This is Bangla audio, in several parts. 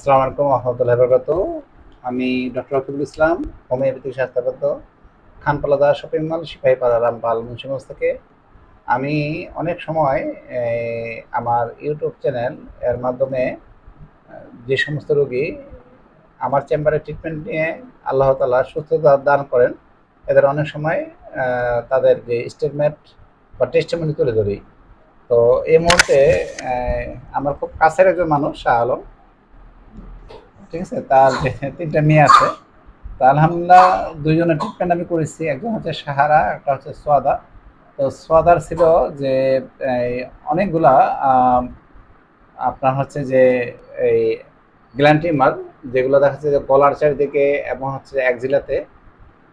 আসসালামু আলাইকুম রহমতুল্লাহ বরকাত আমি ডক্টর রফিকুল ইসলাম, হোমিওপ্যাথিক স্বাস্থ্যগত খানপালাদা শপিং মল সিপাহীপাড়া রামপাল মুন্সিগঞ্জ থেকে। আমি অনেক সময় আমার ইউটিউব চ্যানেল এর মাধ্যমে যে সমস্ত রোগী আমার চেম্বারে ট্রিটমেন্ট নিয়ে আল্লাহ তালা সুস্থতা দান করেন, এদের অনেক সময় তাদের যে স্টেটমেন্ট বা টেস্টমনি তুলে ধরি। তো এই মুহূর্তে আমার খুব কাছের একজন মানুষ শাহ আলম। ঠিক আছে? তার তিনটা মেয়ে আছে। তো আলহামদুলিল্লাহ দুইজনের ট্রিটমেন্ট আমি করেছি। একজন হচ্ছে সাহারা, একটা হচ্ছে সোয়াদা। তো সোয়াদার ছিল যে অনেকগুলা আপনার হচ্ছে যে, এই গ্ল্যান্টিমার যেগুলো দেখা যাচ্ছে যে গলার চারিদিকে এবং হচ্ছে এক জেলাতে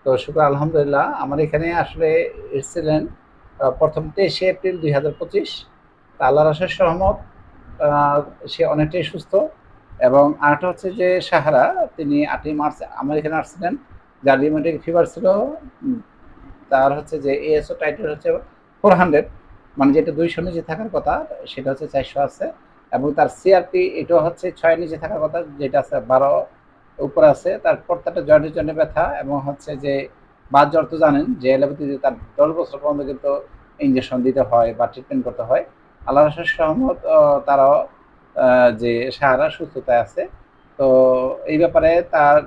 তো শুক্র আলহামদুলিল্লাহ, আমার এখানে আসলে এসেছিলেন প্রথম তেইশে এপ্রিল দুই হাজার পঁচিশ। তা আল্লাহ সহমত সে অনেকটাই সুস্থ। এবং আরেকটা হচ্ছে যে সাহারা, তিনি আটই মার্চ আমার এখানে আসছিলেন যার রিমেটিক ফিভার ছিল তার হচ্ছে যে এএসও টাইটেল হচ্ছে ফোর হান্ড্রেড মানে যেটা দুইশো নিচে থাকার কথা, সেটা হচ্ছে চারশো আছে, এবং তার সিআরপি এটাও হচ্ছে ছয় নিচে থাকার কথা, যেটা আছে বারো উপরে আছে, তার প্রত্যেকটা জয়েন্টের জন্য ব্যথা, এবং হচ্ছে যে বাদ জ্বর তো জানেন, যে এলোপ্যাথিতে তার দশ বছর পর্যন্ত কিন্তু ইঞ্জেকশন দিতে হয় বা ট্রিটমেন্ট করতে হয়। আল্লাহ সহমত তারাও যে সাহারা সুস্থতায় আছে। তো এই ব্যাপারে তার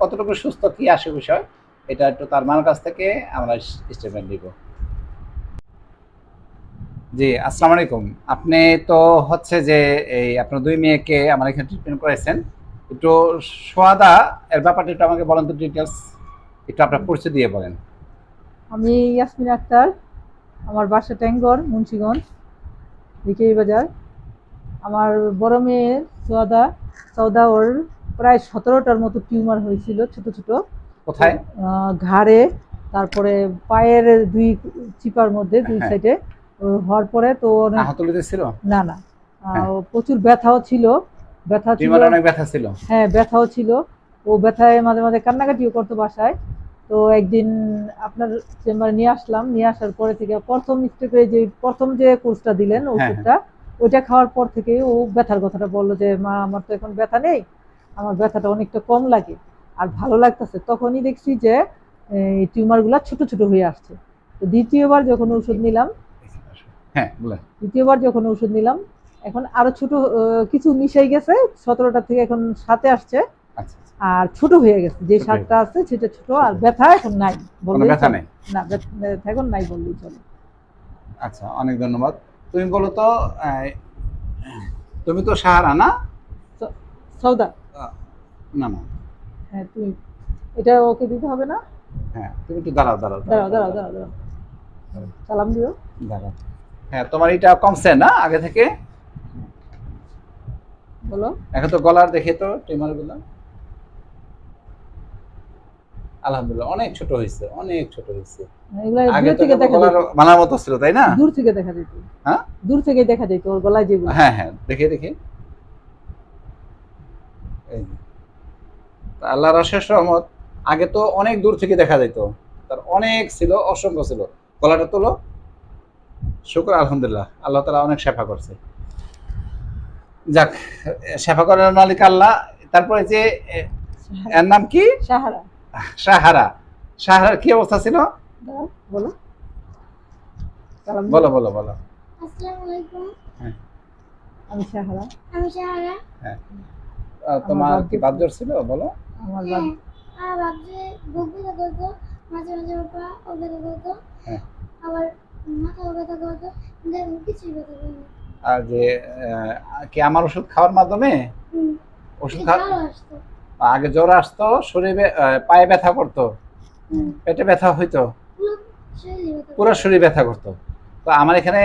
কতটুকু সুস্থ, কি আসে বিষয়, এটা একটু তার মার কাছ থেকে আমরা স্টেটমেন্ট দিব জি, আসসালামু আলাইকুম। আপনি তো হচ্ছে যে এই আপনার দুই মেয়েকে আমার এখানে ট্রিটমেন্ট করেছেন একটু সোয়াদা এর ব্যাপারটা একটু আমাকে বলেন তো ডিটেলস একটু আপনার পরিচয় দিয়ে বলেন। আমি ইয়াসমিন আক্তার। আমার বাসা ট্যাঙ্গর, মুন্সিগঞ্জ বিকেই বাজার। আমার বড় মেয়ের সৌদা সৌদা ওর প্রায় সতেরোটার মতো টিউমার হয়েছিল ছোট ছোট। কোথায়? ঘাড়ে তারপরে পায়ের দুই চিপার মধ্যে দুই হ্যাঁ। সাইডে। হওয়ার পরে তো ছিল? না না। হ্যাঁ। প্রচুর ব্যথাও ছিল। ব্যথা ছিল। অনেক ব্যথা ছিল? হ্যাঁ ব্যথাও ছিল। ও ব্যথায় মাঝে মাঝে কান্নাকাটিও করতো বাসায়। তো একদিন আপনার চেম্বারে নিয়ে আসলাম। নিয়ে আসার পরে থেকে প্রথম স্টেপে যে প্রথম যে কোর্সটা দিলেন হ্যাঁ, ওষুধটা ওইটা খাওয়ার পর থেকে ও ব্যথার কথাটা বলল যে মা আমার তো এখন ব্যথা নেই। আমার ব্যথাটা অনেকটা কম লাগে আর ভালো লাগতেছে। তখনই দেখছি যে এই টিউমারগুলো ছোট ছোট হয়ে আসছে। তো দ্বিতীয়বার যখন ওষুধ নিলাম হ্যাঁ দ্বিতীয়বার যখন ওষুধ নিলাম এখন আরও ছোট কিছু মিশাই গেছে সতেরোটা থেকে এখন সাথে আসছে। আচ্ছা আচ্ছা। আর ছোট হয়ে গেছে যে সারটা আছে সেটা ছোট আর ব্যথা এখন নাই বললেই না ব্যথা এখন নাই বললেই চলে। আচ্ছা অনেক ধন্যবাদ। তুমি বলো তো তুমি তো সাহারা না? সৌদা না না। হ্যাঁ তুমি এটা ওকে দিতে হবে না? হ্যাঁ তুমি একটু দাঁড়াও দাঁড়াও দাঁড়াও। দাঁড়াও দাঁড়াও দাঁড়াও সালাম দিও। দাঁড়াও। হ্যাঁ তোমার এটা কমছে না আগে থেকে? বলো। এখন তো গলার দেখে তো টিমারগুলো আলহামদুলিল্লাহ অনেক ছোট হয়েছে অনেক ছোট হয়েছে। আগে দূর থেকে দেখা গলার যেত। মতো ছিল তাই না? দূর থেকে দেখা যেত। হ্যাঁ? দূর থেকে দেখা যেত ওর গলায় যেগুলো। হ্যাঁ হ্যাঁ দেখে দেখে। এই যে। তা আল্লাহ রসের সহমত আগে তো অনেক দূর থেকে দেখা যেত। তার অনেক ছিল অসংখ্য ছিল। গলাটা তোলো। শুক্র আলহামদুলিল্লাহ। আল্লাহ তালা অনেক সেফা করছে। যাক সেফা করার মালিক আল্লাহ। তারপরে যে এর নাম কি? সাহারা। সাহারা। সাহারার কি অবস্থা ছিল? বলো। বলো বলো বলো। আমি সাহারা। আমি সাহারা। আহ, তোমার কি। বাদ্যর ছিল? বলো। আমার হ্যাঁ আর বুক ব্যথা করতো মাঝে মাঝে পা ও ব্যথা করতো হ্যাঁ। আবার মাথা ব্যথা করতো কিন্তু ব্যথা করিনি আর যে কি আমার ওষুধ খাওয়ার মাধ্যমে? ওষুধ ভালো খা আসতো। আগে জ্বর আসতো শরীরে পায়ে ব্যথা করতো। পেটে ব্যথা হইতো। পুরো শরীরে ব্যথা করতো। তো আমার এখানে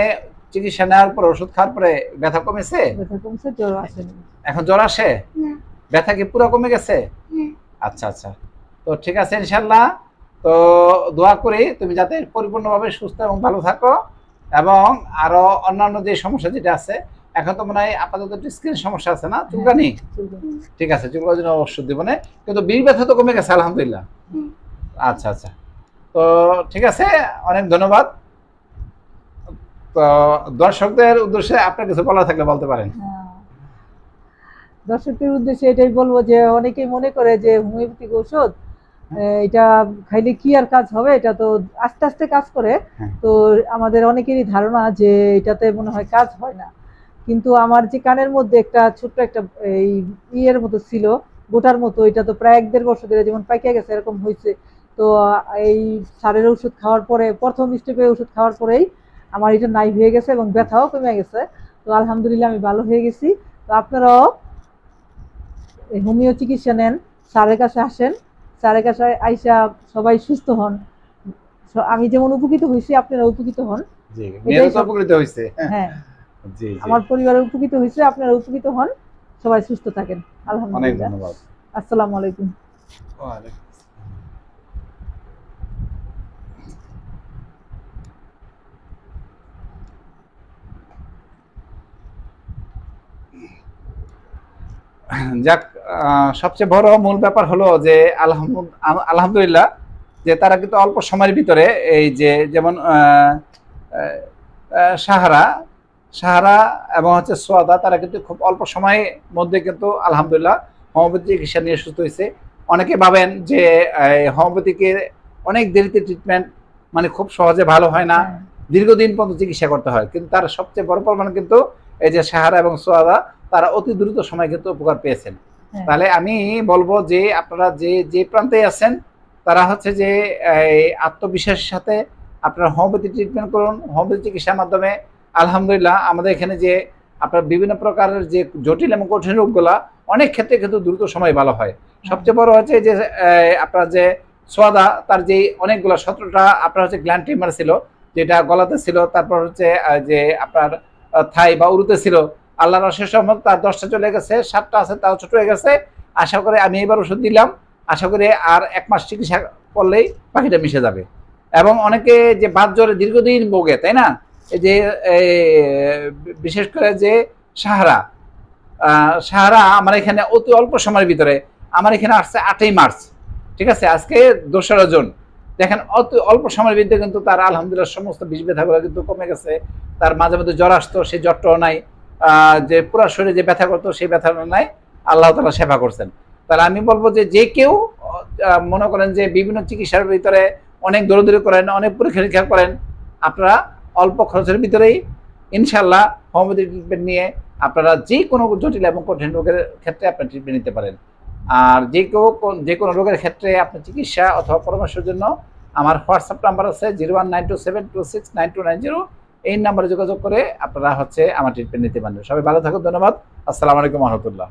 চিকিৎসা নেওয়ার পর ওষুধ খাওয়ার পরে ব্যথা কমেছে? ব্যথা কমছে জ্বর আসেনি এখন জ্বর আসে? ব্যথা কি পুরো কমে গেছে? হ্যাঁ। আচ্ছা আচ্ছা। তো ঠিক আছে ইনশাল্লাহ। তো দোয়া করি তুমি যাতে পরিপূর্ণভাবে সুস্থ এবং ভালো থাকো এবং আরও অন্যান্য যে সমস্যা যেটা আছে এখন তো মনে হয় আপাতত স্কিন সমস্যা আছে না? চুলকানি? ঠিক আছে চুলকার জন্য ওষুধ দিব না কিন্তু বিষ ব্যথা তো কমে গেছে আলহামদুলিল্লাহ। আচ্ছা আচ্ছা। তো ঠিক আছে অনেক ধন্যবাদ। তো দর্শকদের উদ্দেশ্যে আপনার কিছু বলা থাকলে বলতে পারেন। হ্যাঁ। দর্শকদের উদ্দেশ্যে এটাই বলব যে অনেকেই মনে করে যে হোমিওপ্যাথিক ঔষধ এটা খাইলে কি আর কাজ হবে? এটা তো আস্তে আস্তে কাজ করে। হ্যাঁ। তো আমাদের অনেকেরই ধারণা যে এটাতে মনে হয় কাজ হয় না। কিন্তু আমার যে কানের মধ্যে একটা ছোট্ট একটা এই ইয়ের মতো ছিল গোটার মতো এটা তো প্রায় এক দেড় বছর ধরে যেমন পাইকে গেছে এরকম হয়েছে তো এই সারের ওষুধ খাওয়ার পরে প্রথম স্টেপে ওষুধ খাওয়ার পরেই আমার এটা নাই হয়ে গেছে এবং ব্যথাও কমে গেছে। তো আলহামদুলিল্লাহ আমি ভালো হয়ে গেছি। তো আপনারাও হোমিও চিকিৎসা নেন স্যারের কাছে আসেন স্যারের কাছে আইসা সবাই সুস্থ হন। আমি যেমন উপকৃত হয়েছি আপনারা উপকৃত হন। হ্যাঁ। আমার পরিবারের উপকৃত হয়েছে আপনারা উপকৃত হন। সবাই সুস্থ থাকেন। আলহামদুলিল্লাহ। আসসালামু আলাইকুম। যাক আহ, সবচেয়ে বড় মূল ব্যাপার হলো যে আলহামদুল- আলহামদুলিল্লাহ যে তারা কিন্তু অল্প সময়ের ভিতরে এই যে যেমন সাহারা সাহারা এবং হচ্ছে সোয়াদা তারা কিন্তু খুব অল্প সময়ের মধ্যে কিন্তু আলহামদুলিল্লাহ হোমিওপ্যাথি চিকিৎসা নিয়ে সুস্থ হয়েছে। অনেকে ভাবেন যে হোমিওপ্যাথিকে অনেক দেরিতে ট্রিটমেন্ট মানে খুব সহজে ভালো হয় না হ্যাঁ, দীর্ঘদিন পর্যন্ত চিকিৎসা করতে হয়। কিন্তু তার সবচেয়ে বড় পরিমাণ কিন্তু এই যে সাহারা এবং সোয়াদা তারা অতি দ্রুত সময় কিন্তু উপকার পেয়েছেন। হ্যাঁ। তাহলে আমি বলব যে আপনারা যে যে প্রান্তে আছেন তারা হচ্ছে যে আত্মবিশ্বাসের সাথে আপনারা হোমিওপ্যাথি ট্রিটমেন্ট করুন। হোমিওপ্যাথি চিকিৎসার মাধ্যমে আলহামদুলিল্লাহ, আমাদের এখানে যে আপনার বিভিন্ন প্রকারের যে জটিল এবং কঠিন রোগগুলা, অনেক ক্ষেত্রে কিন্তু দ্রুত সময় ভালো হয়। সবচেয়ে বড় হচ্ছে যে আপনার যে সোয়াদা, তার যে অনেকগুলো সতেরোটা আপনার হচ্ছে গ্ল্যান্ড টিমার ছিল, যেটা গলাতে ছিল, তারপর হচ্ছে যে আপনার থাই বা উরুতে ছিল আল্লাহ রসের সম্মত তার দশটা চলে গেছে, সাতটা আছে, তাও ছোট হয়ে গেছে। আশা করে আমি এবার ওষুধ দিলাম, আশা করি আর এক মাস চিকিৎসা করলেই পাখিটা মিশে যাবে। এবং অনেকে যে বাদ জ্বরে দীর্ঘদিন ভোগে, তাই না? যে বিশেষ করে যে সাহারা সাহারা আমার এখানে অতি অল্প সময়ের ভিতরে আমার এখানে আসছে আটই মার্চ, ঠিক আছে? আজকে দোসরা জন। দেখেন, অতি অল্প সময়ের ভিতরে কিন্তু তার আলহামদুলিল্লাহ সমস্ত বিষ ব্যথাগুলো কিন্তু কমে গেছে। তার মাঝে মধ্যে জ্বর আসতো সেই জ্বরটাও নাই। যে পুরা শরীরে যে ব্যথা করতো, সেই ব্যথাটা নাই। আল্লাহ তালা সেবা করছেন। তাহলে আমি বলব যে যে কেউ মনে করেন যে বিভিন্ন চিকিৎসার ভিতরে অনেক দৌড়দৌড়ি করেন, অনেক পরীক্ষা নিরীক্ষা করেন, আপনারা অল্প খরচের ভিতরেই ইনশাল্লাহ হোমিওপ্যাথি ট্রিটমেন্ট নিয়ে আপনারা যে কোনো জটিল এবং কঠিন রোগের ক্ষেত্রে আপনার ট্রিটমেন্ট নিতে পারেন। আর যে কেউ যে কোনো রোগের ক্ষেত্রে আপনার চিকিৎসা অথবা পরামর্শের জন্য আমার হোয়াটসঅ্যাপ নাম্বার আছে zero one nine two seven two six nine two nine zero এই নাম্বারে যোগাযোগ করে আপনারা হচ্ছে আমার ট্রিটমেন্ট নিতে পারেন সবাই ভালো থাকুন, ধন্যবাদ। আসসালামু আলাইকুম, রহমতুল্লাহ।